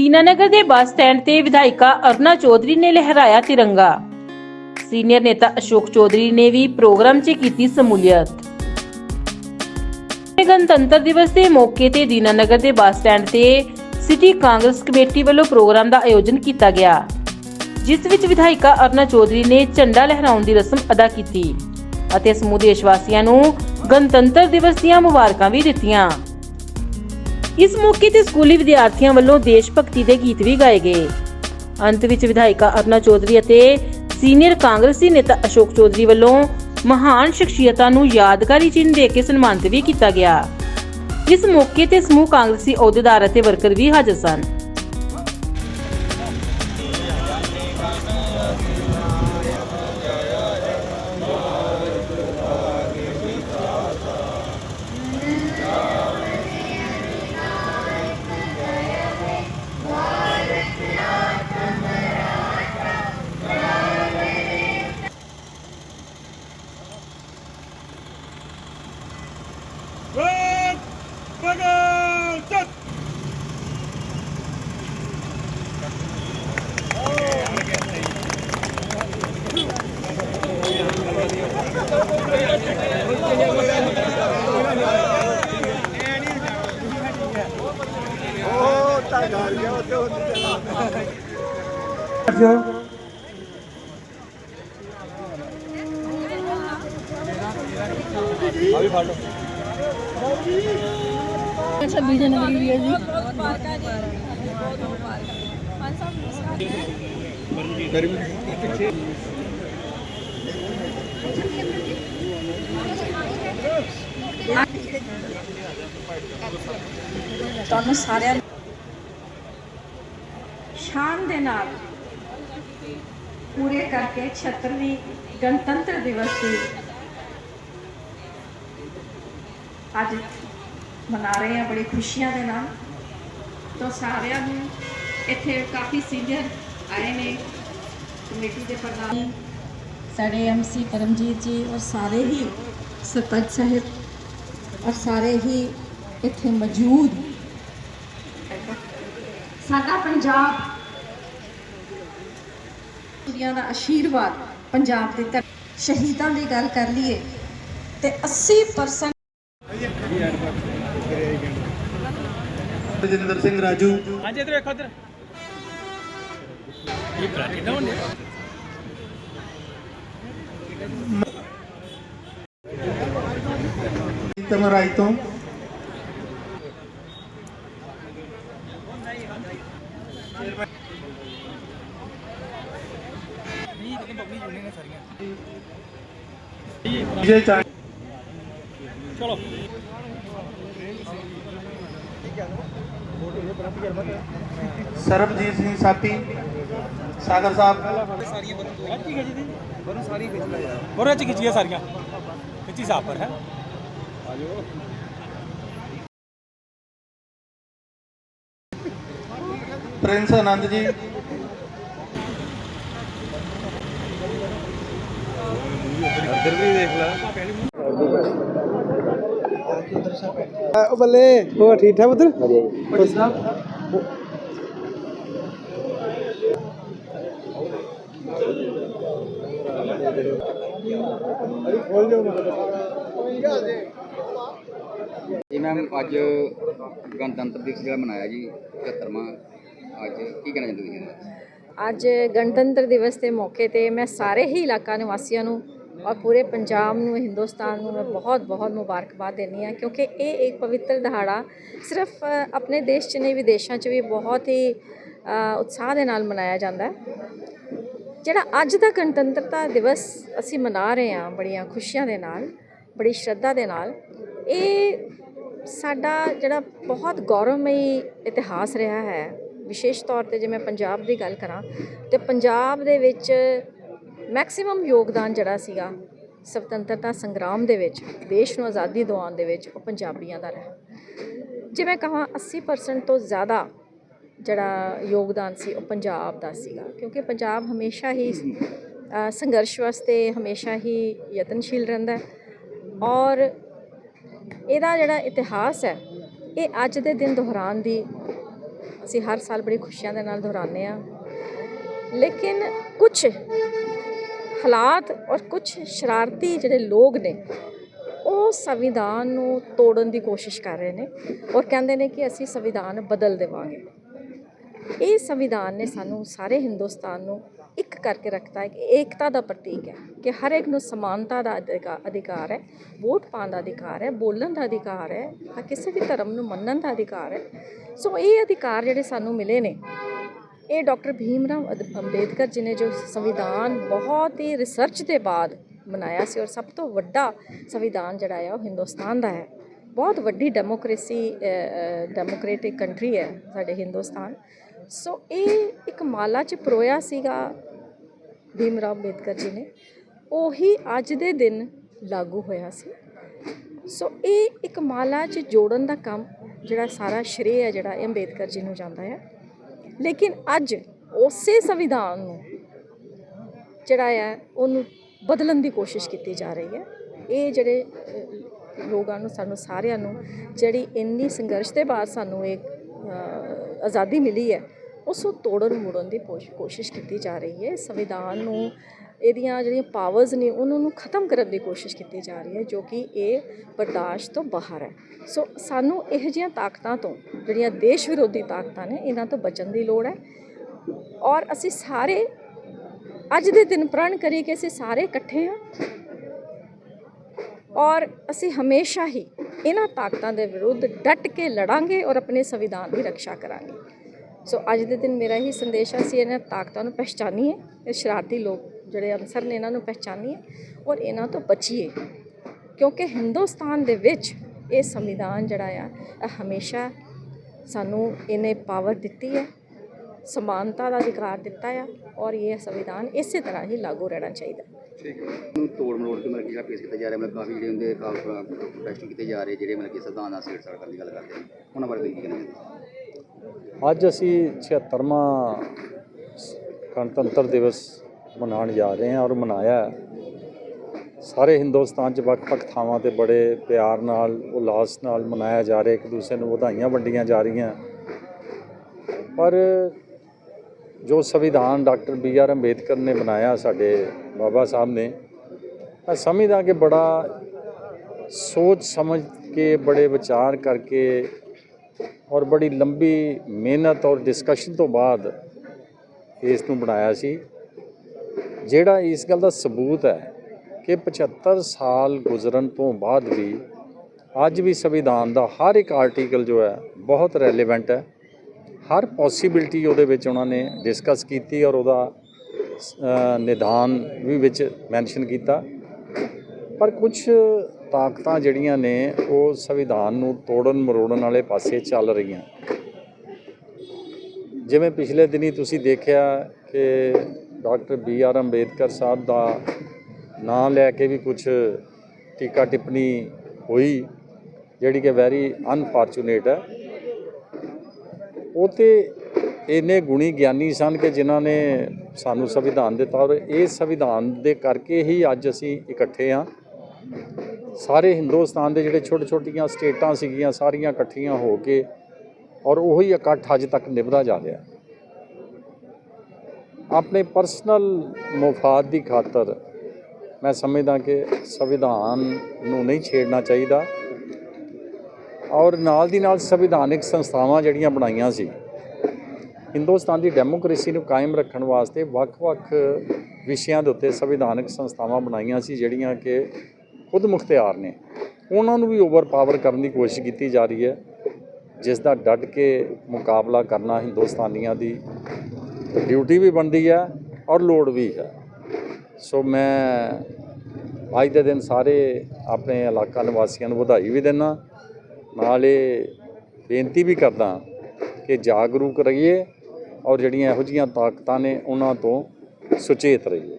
ਦੀਨਾਨਗਰ ਦੇ bus stand ਤੇ ਵਿਧਾਇਕਾ ਅਰੁਣਾ ਚੌਧਰੀ ਨੇ ਲਹਿਰਾਇਆ ਤਿਰੰਗਾ। ਸੀਨੀਅਰ ਨੇਤਾ ਅਸ਼ੋਕ ਚੌਧਰੀ ਨੇ ਵੀ ਪ੍ਰੋਗਰਾਮ 'ਚ ਕੀਤੀ ਸਮੂਲੀਅਤ। ਗਣਤੰਤਰ ਦਿਵਸ ਦੇ ਮੌਕੇ ਤੇ ਦੀਨਾਨਗਰ ਦੇ ਬੱਸ ਸਟੈਂਡ ਤੇ ਸਿਟੀ ਕਾਂਗਰਸ ਕਮੇਟੀ ਵੱਲੋਂ ਪ੍ਰੋਗਰਾਮ ਦਾ ਆਯੋਜਨ ਕੀਤਾ ਗਿਆ, ਜਿਸ ਵਿੱਚ ਵਿਧਾਇਕਾ ਅਰੁਣਾ ਚੌਧਰੀ ਨੇ ਝੰਡਾ ਲਹਿਰਾਉਣ ਦੀ ਰਸਮ ਅਦਾ ਕੀਤੀ ਅਤੇ ਸਮੂਹ ਦੇਸ਼ ਵਾਸੀਆਂ ਨੂੰ ਗਣਤੰਤਰ ਦਿਵਸ ਦੀਆਂ ਮੁਬਾਰਕਾਂ ਵੀ ਦਿੱਤੀਆਂ। ਇਸ ਮੌਕੇ ਤੇ ਸਕੂਲੀ ਵਿਦਿਆਰਥੀਆਂ ਵੱਲੋਂ ਦੇਸ਼ ਭਗਤੀ ਦੇ ਗੀਤ ਵੀ ਗਾਏ ਗਏ। ਅੰਤ ਵਿੱਚ ਵਿਧਾਇਕਾ ਅਰੁਣਾ ਚੌਧਰੀ ਅਤੇ ਸੀਨੀਅਰ ਕਾਂਗਰਸੀ ਨੇਤਾ ਅਸ਼ੋਕ ਚੌਧਰੀ ਵੱਲੋਂ ਮਹਾਨ ਸ਼ਖਸੀਅਤਾਂ ਨੂੰ ਯਾਦਗਾਰੀ ਚਿੰਨ੍ਹ ਦੇ ਕੇ ਸਨਮਾਨਿਤ ਵੀ ਕੀਤਾ ਗਿਆ। ਇਸ ਮੌਕੇ ਤੇ ਸਮੂਹ ਕਾਂਗਰਸੀ ਅਹੁਦੇਦਾਰ ਅਤੇ ਵਰਕਰ ਵੀ ਹਾਜ਼ਰ ਸਨ। ਅੱਜ ਆ ਤੁਹਾਨੂੰ ਸਾਰਿਆਂ ਸ਼ਾਨ ਦੇ ਨਾਲ ਪੂਰੇ ਕਰਕੇ 76ਵੀਂ ਗਣਤੰਤਰ ਦਿਵਸ ਦੀ ਅੱਜ ਮਨਾ ਰਹੇ ਹਾਂ ਬੜੀ ਖੁਸ਼ੀਆਂ ਦੇ ਨਾਲ। ਤਾਂ ਸਾਰਿਆਂ ਨੂੰ ਇੱਥੇ ਕਾਫੀ ਸੀਨੀਅਰ ਆਏ ਨੇ ਕਮੇਟੀ ਦੇ ਪ੍ਰਧਾਨ। ਸਾਡੇ ਐਮਸੀ ਕਰਮਜੀਤ ਜੀ ਔਰ ਸਾਰੇ ਹੀ ਸਰਪੰਚ ਸਾਹਿਬ ਔਰ ਸਾਰੇ ਹੀ ਇੱਥੇ ਮੌਜੂਦ। ਸਾਡਾ ਪੰਜਾਬ ਦੁਨੀਆ ਦਾ ਆਸ਼ੀਰਵਾਦ ਪੰਜਾਬ ਦੇ ਧਰ ਸ਼ਹੀਦਾਂ ਦੀ ਗੱਲ ਕਰ ਲਈਏ ਤੇ 80% ਰਜਿੰਦਰ ਸਿੰਘ ਰਾਜੂ। ਹਾਂਜੀ ਇਧਰ ਵੇਖੋ ਇਧਰ। ਇਹ ਪ੍ਰਾਟੀ ਡਾਉਨ ਨੇ ਤਮ ਰਾਈ ਤੋਂ ਵਿਜੇ ਚਾ ਚਲੋ ਸਰਬਜੀਤ ਸਿੰਘ ਸਾਪੀ ਸਾਗਰ ਸਾਹਿਬ। ਬਰੋ ਚ ਖਿੱਚੀਆਂ ਸਾਰੀਆਂ। ਖਿੱਚੀ ਸਾਫ਼ ਪਰ ਹੈ। ਪ੍ਰਿੰਸ ਆਨੰਦ ਜੀ ਉਹ ਬੱਲੇ ਹੋਰ ਠੀਕ ਠਾਕ ਉਧਰ ਵਧੀਆ ਜੀ ਮੈਮ ਅੱਜ ਗਣਤੰਤਰ ਦਿਵਸ ਜਿਹੜਾ ਮਨਾਇਆ ਜੀ 75ਵਾਂ ਅੱਜ ਕੀ ਕਹਿਣਾ ਚਾਹੁੰਦੇ ਤੁਸੀਂ? ਅੱਜ ਗਣਤੰਤਰ ਦਿਵਸ ਦੇ ਮੌਕੇ ਤੇ ਮੈਂ ਸਾਰੇ ਹੀ ਇਲਾਕਾ ਨਿਵਾਸੀਆਂ ਨੂੰ ਔਰ ਪੂਰੇ ਪੰਜਾਬ ਨੂੰ, ਹਿੰਦੁਸਤਾਨ ਨੂੰ ਮੈਂ ਬਹੁਤ ਬਹੁਤ ਮੁਬਾਰਕਬਾਦ ਦਿੰਦੀ ਹਾਂ ਕਿਉਂਕਿ ਇਹ ਇੱਕ ਪਵਿੱਤਰ ਦਿਹਾੜਾ ਸਿਰਫ ਆਪਣੇ ਦੇਸ਼ 'ਚ ਨਹੀਂ, ਵਿਦੇਸ਼ਾਂ 'ਚ ਵੀ ਬਹੁਤ ਹੀ ਉਤਸ਼ਾਹ ਦੇ ਨਾਲ ਮਨਾਇਆ ਜਾਂਦਾ ਹੈ। ਜਿਹੜਾ ਅੱਜ ਦਾ ਗਣਤੰਤਰਤਾ ਦਿਵਸ ਅਸੀਂ ਮਨਾ ਰਹੇ ਹਾਂ ਬੜੀਆਂ ਖੁਸ਼ੀਆਂ ਦੇ ਨਾਲ, ਬੜੀ ਸ਼ਰਧਾ ਦੇ ਨਾਲ, ਇਹ ਸਾਡਾ ਜਿਹੜਾ ਬਹੁਤ ਗੌਰਵਮਈ ਇਤਿਹਾਸ ਰਿਹਾ ਹੈ, ਵਿਸ਼ੇਸ਼ ਤੌਰ ਤੇ ਜੇ ਮੈਂ ਪੰਜਾਬ ਦੀ ਗੱਲ ਕਰਾਂ, ਤੇ ਪੰਜਾਬ ਦੇ ਵਿੱਚ ਮੈਕਸਿਮਮ ਯੋਗਦਾਨ ਜਿਹੜਾ ਸੀਗਾ ਸੁਤੰਤਰਤਾ ਸੰਗਰਾਮ ਦੇ ਵਿੱਚ, ਦੇਸ਼ ਨੂੰ ਆਜ਼ਾਦੀ ਦਿਵਾਉਣ ਦੇ ਵਿੱਚ ਉਹ ਪੰਜਾਬੀਆਂ ਦਾ ਰਿਹਾ। ਜੇ ਮੈਂ ਕਹਾਂ 80% ਤੋਂ ਜ਼ਿਆਦਾ ਜਿਹੜਾ ਯੋਗਦਾਨ ਸੀ ਉਹ ਪੰਜਾਬ ਦਾ ਸੀਗਾ, ਕਿਉਂਕਿ ਪੰਜਾਬ ਹਮੇਸ਼ਾ ਹੀ ਸੰਘਰਸ਼ ਵਾਸਤੇ ਹਮੇਸ਼ਾ ਹੀ ਯਤਨਸ਼ੀਲ ਰਹਿੰਦਾ ਔਰ ਇਹਦਾ ਜਿਹੜਾ ਇਤਿਹਾਸ ਹੈ, ਇਹ ਅੱਜ ਦੇ ਦਿਨ ਦੁਹਰਾਉਣ ਦੀ ਅਸੀਂ ਹਰ ਸਾਲ ਬੜੀ ਖੁਸ਼ੀਆਂ ਦੇ ਨਾਲ ਦੁਹਰਾਉਂਦੇ ਆ ਲੇਕਿਨ ਕੁਝ ਹਾਲਾਤ ਔਰ ਕੁਝ ਸ਼ਰਾਰਤੀ ਜਿਹੜੇ ਲੋਕ ਨੇ, ਉਹ ਸੰਵਿਧਾਨ ਨੂੰ ਤੋੜਨ ਦੀ ਕੋਸ਼ਿਸ਼ ਕਰ ਰਹੇ ਨੇ ਔਰ ਕਹਿੰਦੇ ਨੇ ਕਿ ਅਸੀਂ ਸੰਵਿਧਾਨ ਬਦਲ ਦੇਵਾਂਗੇ। ਇਹ ਸੰਵਿਧਾਨ ਨੇ ਸਾਨੂੰ ਸਾਰੇ ਹਿੰਦੁਸਤਾਨ ਨੂੰ ਇੱਕ ਕਰਕੇ ਰੱਖਤਾ ਹੈ ਕਿ ਏਕਤਾ ਦਾ ਪ੍ਰਤੀਕ ਹੈ, ਕਿ ਹਰ ਇੱਕ ਨੂੰ ਸਮਾਨਤਾ ਦਾ ਅਧਿਕਾ- ਅਧਿਕਾਰ ਹੈ, ਵੋਟ ਪਾਉਣ ਦਾ ਅਧਿਕਾਰ ਹੈ, ਬੋਲਣ ਦਾ ਅਧਿਕਾਰ ਹੈ ਕਿਸੇ ਵੀ ਧਰਮ ਨੂੰ ਮੰਨਣ ਦਾ ਅਧਿਕਾਰ ਹੈ। ਸੋ ਇਹ ਅਧਿਕਾਰ ਜਿਹੜੇ ਸਾਨੂੰ ਮਿਲੇ ਨੇ ਇਹ ਡਾਕਟਰ ਭੀਮ ਰਾਵ ਅਦ- ਅੰਬੇਦਕਰ ਜੀ ਨੇ ਜੋ ਸੰਵਿਧਾਨ ਬਹੁਤ ਹੀ ਰਿਸਰਚ ਦੇ ਬਾਅਦ ਬਣਾਇਆ ਸੀ ਔਰ ਸਭ ਤੋਂ ਵੱਡਾ ਸੰਵਿਧਾਨ ਜਿਹੜਾ ਆ ਉਹ ਹਿੰਦੁਸਤਾਨ ਦਾ ਹੈ। ਬਹੁਤ ਵੱਡੀ ਡੈਮੋਕ੍ਰੇਸੀ ਡੈਮੋਕ੍ਰੈਟਿਕ ਕੰਟਰੀ ਹੈ ਸਾਡੇ ਹਿੰਦੁਸਤਾਨ। ਸੋ ਇਹ ਇੱਕ ਮਾਲਾ 'ਚ ਪਰੋਇਆ ਸੀਗਾ ਭੀਮ ਰਾਵ ਅੰਬੇਦਕਰ ਜੀ ਨੇ। ਉਹੀ ਅੱਜ ਦੇ ਦਿਨ ਲਾਗੂ ਹੋਇਆ ਸੀ। ਸੋ ਇਹ ਇੱਕ ਮਾਲਾ 'ਚ ਜੋੜਨ ਦਾ ਕੰਮ ਜਿਹੜਾ ਸਾਰਾ ਸ਼੍ਰੇਅ ਹੈ ਜਿਹੜਾ ਇਹ ਅੰਬੇਦਕਰ ਜੀ ਨੂੰ ਜਾਂਦਾ ਹੈ ਲੇਕਿਨ ਅੱਜ ਉਸੇ ਸੰਵਿਧਾਨ ਨੂੰ ਜਿਹੜਾ ਹੈ ਉਹਨੂੰ ਬਦਲਣ ਦੀ ਕੋਸ਼ਿਸ਼ ਕੀਤੀ ਜਾ ਰਹੀ ਹੈ। ਇਹ ਜਿਹੜੇ ਲੋਕਾਂ ਨੂੰ, ਸਾਨੂੰ ਸਾਰਿਆਂ ਨੂੰ ਜਿਹੜੀ ਇੰਨੀ ਸੰਘਰਸ਼ ਦੇ ਬਾਅਦ ਸਾਨੂੰ ਇੱਕ ਆਜ਼ਾਦੀ ਮਿਲੀ ਹੈ, ਉਸ ਨੂੰ ਤੋੜਨ ਮੋੜਨ ਦੀ ਕੋਸ਼- ਕੋਸ਼ਿਸ਼ ਕੀਤੀ ਜਾ ਰਹੀ ਹੈ। ਸੰਵਿਧਾਨ ਨੂੰ ਇਹਦੀਆਂ ਜਿਹੜੀਆਂ ਪਾਵਰਸ ਨੇ, ਉਹਨਾਂ ਨੂੰ ਖਤਮ ਕਰਨ ਦੀ ਕੋਸ਼ਿਸ਼ ਕੀਤੀ ਜਾ ਰਹੀ ਹੈ, ਜੋ ਕਿ ਇਹ ਬਰਦਾਸ਼ਤ ਤੋਂ ਬਾਹਰ ਹੈ। ਸੋ ਸਾਨੂੰ ਇਹੋ ਜਿਹੀਆਂ ਤਾਕਤਾਂ ਤੋਂ, ਜਿਹੜੀਆਂ ਦੇਸ਼ ਵਿਰੋਧੀ ਤਾਕਤਾਂ ਨੇ, ਇਹਨਾਂ ਤੋਂ ਬਚਣ ਦੀ ਲੋੜ ਹੈ। ਔਰ ਅਸੀਂ ਸਾਰੇ, ਅੱਜ ਦੇ ਦਿਨ ਪ੍ਰਣ ਕਰੀਏ ਕਿ ਅਸੀਂ ਸਾਰੇ ਇਕੱਠੇ ਹਾਂ। ਔਰ ਅਸੀਂ ਹਮੇਸ਼ਾ ਹੀ ਇਹਨਾਂ ਤਾਕਤਾਂ ਦੇ ਵਿਰੁੱਧ ਡਟ ਕੇ ਲੜਾਂਗੇ ਔਰ ਆਪਣੇ ਸੰਵਿਧਾਨ ਦੀ ਰੱਖਿਆ ਕਰਾਂਗੇ। ਸੋ ਅੱਜ ਦੇ ਦਿਨ ਮੇਰਾ ਹੀ ਸੰਦੇਸ਼ ਹੈ, ਅਸੀਂ ਇਹਨਾਂ ਤਾਕਤਾਂ ਨੂੰ ਪਹਿਚਾਨੀਏ, ਇਹ ਸ਼ਰਾਰਤੀ ਲੋਕ ਜਿਹੜੇ ਅਨਸਰ ਨੇ ਇਹਨਾਂ ਨੂੰ ਪਹਿਚਾਨੀਏ ਔਰ ਇਹਨਾਂ ਤੋਂ ਬਚੀਏ। ਕਿਉਂਕਿ ਹਿੰਦੁਸਤਾਨ ਦੇ ਵਿੱਚ ਇਹ ਸੰਵਿਧਾਨ ਜਿਹੜਾ ਆ ਇਹ ਹਮੇਸ਼ਾ ਸਾਨੂੰ ਇਹਨੇ ਪਾਵਰ ਦਿੱਤੀ ਹੈ ਸਮਾਨਤਾ ਦਾ ਅਧਿਕਾਰ ਦਿੱਤਾ ਆ ਔਰ ਇਹ ਸੰਵਿਧਾਨ ਇਸੇ ਤਰ੍ਹਾਂ ਹੀ ਲਾਗੂ ਰਹਿਣਾ ਚਾਹੀਦਾ। ਠੀਕ ਹੈ। ਨੂੰ ਤੋੜ ਮਰੋੜ ਕੇ ਮਤਲਬ ਜਿਹੜਾ ਪੇਸ਼ ਕੀਤਾ ਜਾ ਰਿਹਾ ਮਤਲਬ ਕਾਫੀ ਜਿਹੜੇ ਹੁੰਦੇ ਕਾਫੀ ਪ੍ਰੋਟੈਸਟ ਕੀਤੇ ਜਾ ਰਹੇ ਜਿਹੜੇ ਮਤਲਬ ਕਿ ਸੰਵਿਧਾਨ ਨਾਲ ਛੇੜਛਾੜ ਕਰਨ ਦੀ ਗੱਲ ਕਰਦੇ ਨੇ। ਉਹਨਾਂ ਬਾਰੇ ਤੁਸੀਂ ਕੀ ਕਹਿਣਾ ਚਾਹੁੰਦੇ ਅੱਜ ਅਸੀਂ 76ਵਾਂ ਗਣਤੰਤਰ ਦਿਵਸ ਮਨਾਉਣ ਜਾ ਰਹੇ ਹਾਂ ਔਰ ਮਨਾਇਆ ਸਾਰੇ ਹਿੰਦੁਸਤਾਨ 'ਚ ਵੱਖ-ਵੱਖ ਥਾਵਾਂ ਤੇ ਬੜੇ ਪਿਆਰ ਨਾਲ, ਉਲਾਸ ਨਾਲ ਮਨਾਇਆ ਜਾ ਰਿਹਾ, ਇੱਕ ਦੂਸਰੇ ਨੂੰ ਵਧਾਈਆਂ ਵੰਡੀਆਂ ਜਾ ਰਹੀਆਂ। ਪਰ ਜੋ ਸੰਵਿਧਾਨ ਡਾਕਟਰ ਬੀ ਆਰ ਅੰਬੇਦਕਰ ਨੇ ਬਣਾਇਆ ਸਾਡੇ ਬਾਬਾ ਸਾਹਿਬ ਨੇ, ਮੈਂ ਸਮਝਦਾ ਕਿ ਬੜਾ ਸੋਚ ਸਮਝ ਕੇ, ਬੜੇ ਵਿਚਾਰ ਕਰਕੇ ਔਰ ਬੜੀ ਲੰਬੀ ਮਿਹਨਤ ਔਰ ਡਿਸਕਸ਼ਨ ਤੋਂ ਬਾਅਦ ਇਸ ਨੂੰ ਬਣਾਇਆ ਸੀ। ਜਿਹੜਾ ਇਸ ਗੱਲ ਦਾ ਸਬੂਤ ਹੈ ਕਿ 75 ਸਾਲ ਗੁਜ਼ਰਨ ਤੋਂ ਬਾਅਦ ਵੀ ਅੱਜ ਵੀ ਸੰਵਿਧਾਨ ਦਾ ਹਰ ਇੱਕ ਆਰਟੀਕਲ ਜੋ ਹੈ ਬਹੁਤ ਰੈਲੇਵੈਂਟ ਹੈ। ਹਰ ਪੋਸਿਬਿਲਿਟੀ ਉਹਦੇ ਵਿੱਚ ਉਹਨਾਂ ਨੇ ਡਿਸਕਸ ਕੀਤੀ ਔਰ ਉਹਦਾ ਨਿਦਾਨ ਵੀ ਵਿੱਚ ਮੈਂਸ਼ਨ ਕੀਤਾ। ਪਰ ਕੁਝ ਤਾਕਤਾਂ ਜਿਹੜੀਆਂ ਨੇ ਉਹ ਸੰਵਿਧਾਨ ਨੂੰ ਤੋੜਨ ਮਰੋੜਨ ਵਾਲੇ ਪਾਸੇ ਚੱਲ ਰਹੀਆਂ। ਜਿਵੇਂ ਪਿਛਲੇ ਦਿਨੀ ਤੁਸੀਂ ਦੇਖਿਆ ਕਿ doctor B R Ambedkar Sahib ਦਾ ਨਾਂ ਲੈ ਕੇ ਵੀ ਕੁਝ ਟੀਕਾ ਟਿੱਪਣੀ ਹੋਈ, ਜਿਹੜੀ ਕਿ ਵੈਰੀ ਅਨਫੋਰਚੂਨੇਟ ਹੈ। ਉਹ ਤੇ ਇੰਨੇ ਗੁਣੀ ਗਿਆਨੀ ਸਨ ਕਿ ਜਿਨ੍ਹਾਂ ਨੇ ਸਾਨੂੰ ਸੰਵਿਧਾਨ ਦਿੱਤਾ ਔਰ ਇਹ ਸੰਵਿਧਾਨ ਦੇ ਕਰਕੇ ਹੀ ਅੱਜ ਅਸੀਂ ਇਕੱਠੇ ਹਾਂ। ਸਾਰੇ ਹਿੰਦੁਸਤਾਨ ਦੇ ਜਿਹੜੇ ਛੋਟੇ ਛੋਟੀਆਂ ਸਟੇਟਾਂ ਸੀਗੀਆਂ, ਸਾਰੀਆਂ ਇਕੱਠੀਆਂ ਹੋ ਕੇ ਔਰ ਉਹੀ ਇਕੱਠ ਅੱਜ ਤੱਕ ਨਿਭਦਾ ਜਾ ਰਿਹਾ। ਆਪਣੇ ਪਰਸਨਲ ਮੁਫਾਦ ਦੀ ਖਾਤਰ ਮੈਂ ਸਮਝਦਾ ਕਿ ਸੰਵਿਧਾਨ ਨੂੰ ਨਹੀਂ ਛੇੜਨਾ ਚਾਹੀਦਾ ਔਰ ਨਾਲ ਦੀ ਨਾਲ ਸੰਵਿਧਾਨਿਕ ਸੰਸਥਾਵਾਂ ਜਿਹੜੀਆਂ ਬਣਾਈਆਂ ਸੀ, ਹਿੰਦੁਸਤਾਨ ਦੀ ਡੈਮੋਕ੍ਰੇਸੀ ਨੂੰ ਕਾਇਮ ਰੱਖਣ ਵਾਸਤੇ ਵੱਖ-ਵੱਖ ਵਿਸ਼ਿਆਂ ਦੇ ਉੱਤੇ ਸੰਵਿਧਾਨਿਕ ਸੰਸਥਾਵਾਂ ਬਣਾਈਆਂ ਸੀ, ਜਿਹੜੀਆਂ ਕਿ ਖੁਦ ਮੁਖਤਿਆਰ ਨੇ। ਉਹਨਾਂ ਨੂੰ ਵੀ ਓਵਰ ਪਾਵਰ ਕਰਨ ਦੀ ਕੋਸ਼ਿਸ਼ ਕੀਤੀ ਜਾ ਰਹੀ ਹੈ, ਜਿਸ ਦਾ ਡਟ ਕੇ ਮੁਕਾਬਲਾ ਕਰਨਾ ਹਿੰਦੁਸਤਾਨੀਆਂ ਦੀ ਡਿਊਟੀ ਵੀ ਬਣਦੀ ਹੈ ਔਰ ਲੋੜ ਵੀ ਹੈ ਸੋ ਮੈਂ ਅੱਜ ਦੇ ਦਿਨ ਸਾਰੇ ਆਪਣੇ ਇਲਾਕਾ ਨਿਵਾਸੀਆਂ ਨੂੰ ਵਧਾਈ ਵੀ ਦਿੰਦਾ ਨਾਲ ਇਹ ਬੇਨਤੀ ਵੀ ਕਰਦਾ ਕਿ ਜਾਗਰੂਕ ਰਹੀਏ ਔਰ ਜਿਹੜੀਆਂ ਇਹੋ ਜਿਹੀਆਂ ਤਾਕਤਾਂ ਨੇ ਉਹਨਾਂ ਤੋਂ ਸੁਚੇਤ ਰਹੀਏ।